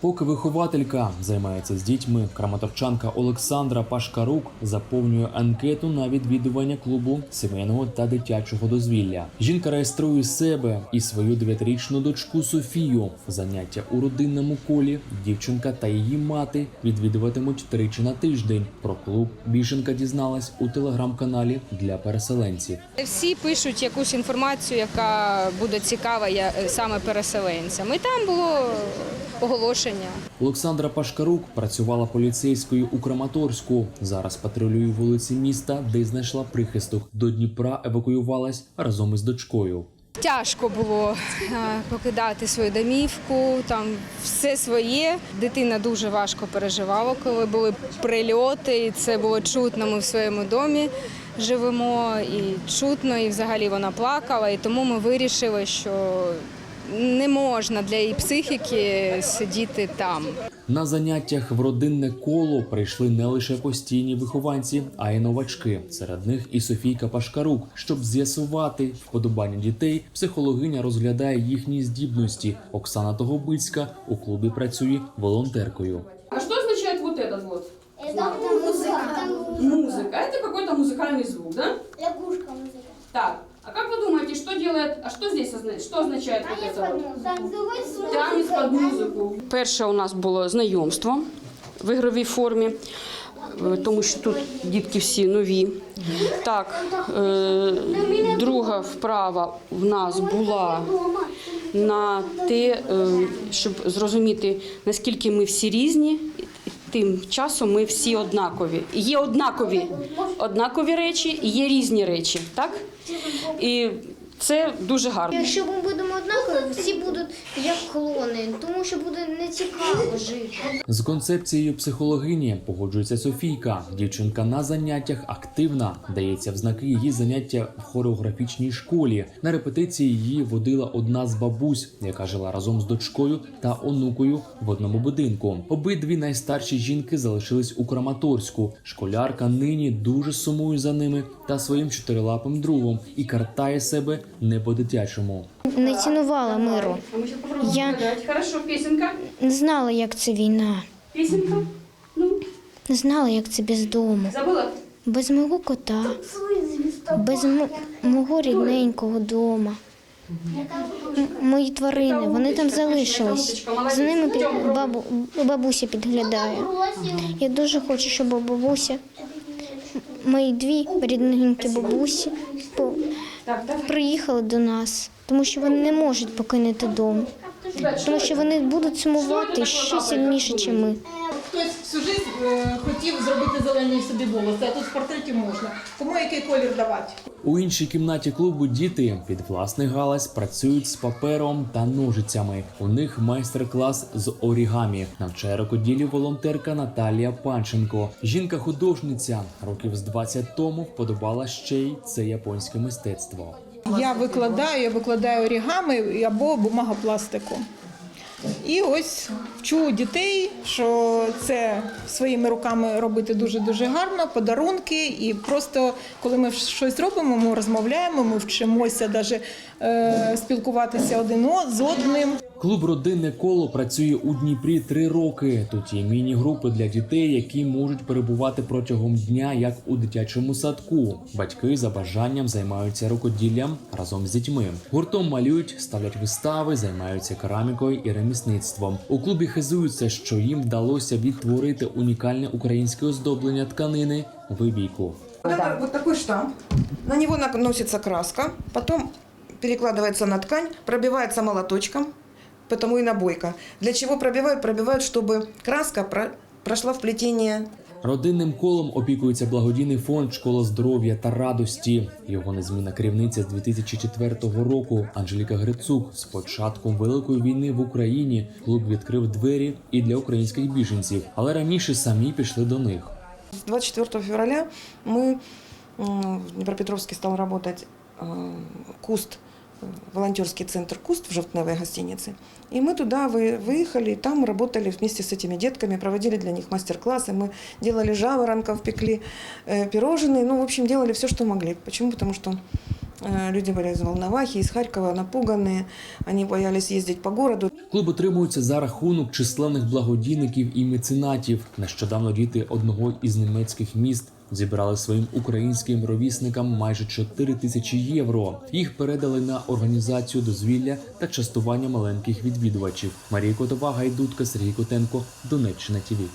Поки вихователька займається з дітьми, краматорчанка Олександра Пашкарук заповнює анкету на відвідування клубу сімейного та дитячого дозвілля. Жінка реєструє себе і свою дев'ятирічну дочку Софію. Заняття у родинному колі. Дівчинка та її мати відвідуватимуть тричі на тиждень. Про клуб біженка дізналась у телеграм-каналі для переселенців. Всі пишуть якусь інформацію, яка буде цікава я- саме переселенцям. І там було оголошення. Олександра Пашкарук працювала поліцейською у Краматорську. Зараз патрулює вулиці міста, де знайшла прихисток. До Дніпра евакуювалась разом із дочкою. Тяжко було е, покидати свою домівку, там все своє. Дитина дуже важко переживала, коли були прильоти, і це було чутно. Ми в своєму домі живемо, і чутно, і взагалі вона плакала. І тому ми вирішили, що не можна для її психіки сидіти там. На заняттях в родинне коло прийшли не лише постійні вихованці, а й новачки. Серед них і Софійка Пашкарук. Щоб з'ясувати вподобання дітей, психологиня розглядає їхні здібності. Оксана Тогобицька у клубі працює волонтеркою. А что означает вот этот вот? Это музыка. Музыка. Это какой-то музыкальный звук, да? Лягушка музыка. Так. А как вы думаете, что делает, а что здесь означает, что означает вот Танец это под вот? музыку. Танец под музыку. Перше у нас було знайомство в ігровій формі, е, тому що тут дітки всі нові. Так, е, друга вправа в нас була на те, е, щоб зрозуміти, наскільки ми всі різні. Тим часом ми всі однакові. Є однакові, однакові речі, і є різні речі, так? І це дуже гарно. Якщо ми будемо однакові, всі будуть як клони, тому що буде нецікаво жити. З концепцією психологині погоджується Софійка. Дівчинка на заняттях активна. Дається в знаки її заняття в хореографічній школі. На репетиції її водила одна з бабусь, яка жила разом з дочкою та онукою в одному будинку. Обидві найстарші жінки залишились у Краматорську. Школярка нині дуже сумує за ними та своїм чотирилапим другом і картає себе не по-дитячому. Не цінувала миру. Я- Хорошо. Не знала, як це війна. Песенка. Ну, Не знала, як це без дому. Без мого кота, без мо- мого рідненького дома. М- Мої тварини, вони там залишились. За ними під бабу, бабуся підглядає. Я дуже хочу, щоб бабуся, мої дві рідненькі бабусі, по-. Приїхали до нас, тому що вони не можуть покинути дом. Тому що вони будуть сумувати ще сильніше, ніж ми. Хтось всю життя е, хотів зробити зелені собі волоси, а тут в портреті можна. Кому який колір давати? У іншій кімнаті клубу діти під власний галас працюють з папером та ножицями. У них майстер-клас з орігамі. Навчає рукоділі волонтерка Наталія Панченко. Жінка-художниця років з 20 тому вподобала ще й це японське мистецтво. Я викладаю, я викладаю орігами або бумагопластику. І ось вчу дітей, що це своїми руками робити дуже-дуже гарно, подарунки. І просто коли ми щось робимо, ми розмовляємо, ми вчимося навіть е, спілкуватися один з одним. Клуб Родинне коло працює у Дніпрі три роки. Тут є міні-групи для дітей, які можуть перебувати протягом дня, як у дитячому садку. Батьки за бажанням займаються рукоділлям разом з дітьми. Гуртом малюють, ставлять вистави, займаються керамікою і ремісництвом. У клубі хизуються, що їм вдалося відтворити унікальне українське оздоблення тканини вибійку. Это вот такой штамп. На него наносится краска, потом перекладывается на ткань, пробивается молоточком, потому и набойка. Для чего пробивают? Пробивают, чтобы краска про- прошла в плетение Родинним колом опікується благодійний фонд Школа здоров'я та радості. Його незмінна керівниця з 2004 року Анжеліка Грицук. З початком великої війни в Україні клуб відкрив двері і для українських біженців, але раніше самі пішли до них. С 24 февраля мы м, в Днепропетровске стал работать э, КУСТ, э, волонтерский центр КУСТ в Жовтневой гостинице. И мы туда вы- выехали, и там работали вместе с этими детками, проводили для них мастер-классы. Мы делали жаворонков, пекли э, пирожные, ну, в общем, делали все, что могли. Почему? Потому что Э, Люди были из Волновахи, из Харькова, напуганные. Они боялись ездить по городу. Клуб утримується за рахунок численних благодійників і меценатів. Нещодавно діти одного із німецьких міст зібрали своїм українським ровісникам майже 4 тисячі євро. Їх передали на організацію дозвілля та частування маленьких відвідувачів. Марія Котова, Гайдутка, Сергій Котенко, Донеччина ТІВІ.